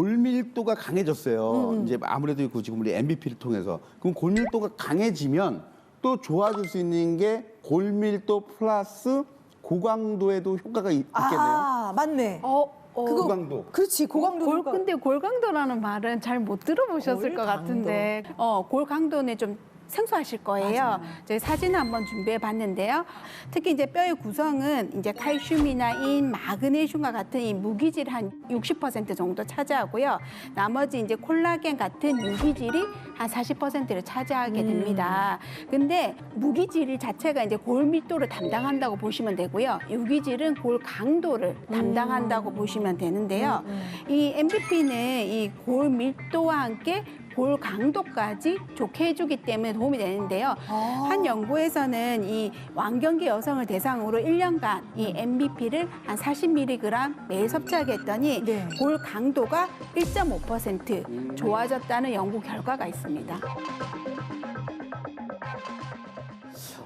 골밀도가 강해졌어요. 음, 이제 아무래도 그 지금 우리 MVP를 통해서 그럼 골밀도가 강해지면 또 좋아질 수 있는 게 골밀도 플러스 고강도에도 효과가 있, 겠네요 아, 맞네. 어, 어. 그거- 고강도. 그렇지, 고강도. 골, 근데 골강도라는 말은 잘 못 들어보셨을 것 골강도. 같은데, 어, 골강도는 좀 생소하실 거예요. 저희 사진 한번 준비해 봤는데요. 특히 이제 뼈의 구성은 이제 칼슘이나 인, 마그네슘과 같은 이 무기질 한 60% 정도 차지하고요. 나머지 이제 콜라겐 같은 유기질이 한 40%를 차지하게 됩니다. 근데 무기질 자체가 이제 골 밀도를 담당한다고 보시면 되고요. 유기질은 골 강도를 담당한다고 보시면 되는데요. 이 MVP는 이 골 밀도와 함께 골 강도까지 좋게 해주기 때문에 도움이 되는데요. 아. 한 연구에서는 이 완경기 여성을 대상으로 1년간 이 MVP를 한 40mg 매일 섭취하게 했더니 네. 골 강도가 1.5% 좋아졌다는 연구 결과가 있습니다.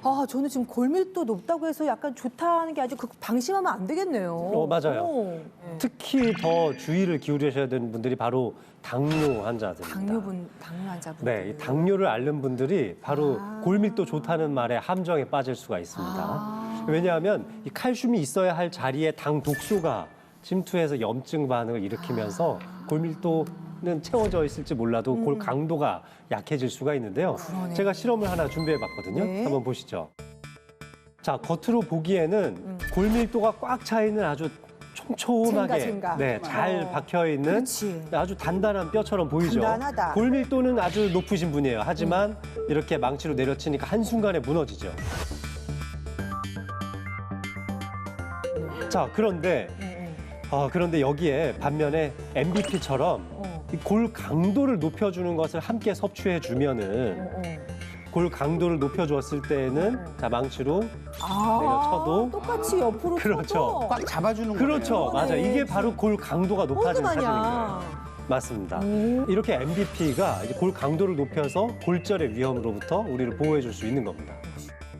아, 저는 지금 골밀도 높다고 해서 약간 좋다는 게 아주 그 방심하면 안 되겠네요. 어, 맞아요. 네. 특히 더 주의를 기울이셔야 되는 분들이 바로 당뇨 환자들입니다. 당뇨분, 당뇨 환자분. 네, 이 당뇨를 앓는 분들이 바로 아. 골밀도 좋다는 말에 함정에 빠질 수가 있습니다. 아. 왜냐하면 이 칼슘이 있어야 할 자리에 당 독소가 침투해서 염증 반응을 일으키면서 아. 골밀도 는 채워져 있을지 몰라도 골 강도가 약해질 수가 있는데요. 음. 그러네. 제가 실험을 하나 준비해 봤거든요. 네. 한번 보시죠. 자, 겉으로 보기에는 골밀도가 꽉 차 있는 아주 촘촘하게 쟁가, 쟁가. 네, 잘 어. 박혀 있는 그렇지. 아주 단단한 뼈처럼 보이죠. 단단하다. 골밀도는 아주 높으신 분이에요. 하지만 이렇게 망치로 내려치니까 한순간에 무너지죠. 자, 그런데 네, 아, 그런데 여기에 반면에 MVP처럼 어. 이 골 강도를 높여주는 것을 함께 섭취해 주면은 어, 어. 골 강도를 높여주었을 때는 자 망치로 아, 내려쳐도 똑같이 옆으로 그렇죠. 쳐도 꽉 잡아주는 그렇죠, 거예요. 맞아. 그러네. 이게 바로 골 강도가 높아지는 사진인. 거예요. 맞습니다. 오. 이렇게 MVP가 골 강도를 높여서 골절의 위험으로부터 우리를 보호해 줄 수 있는 겁니다.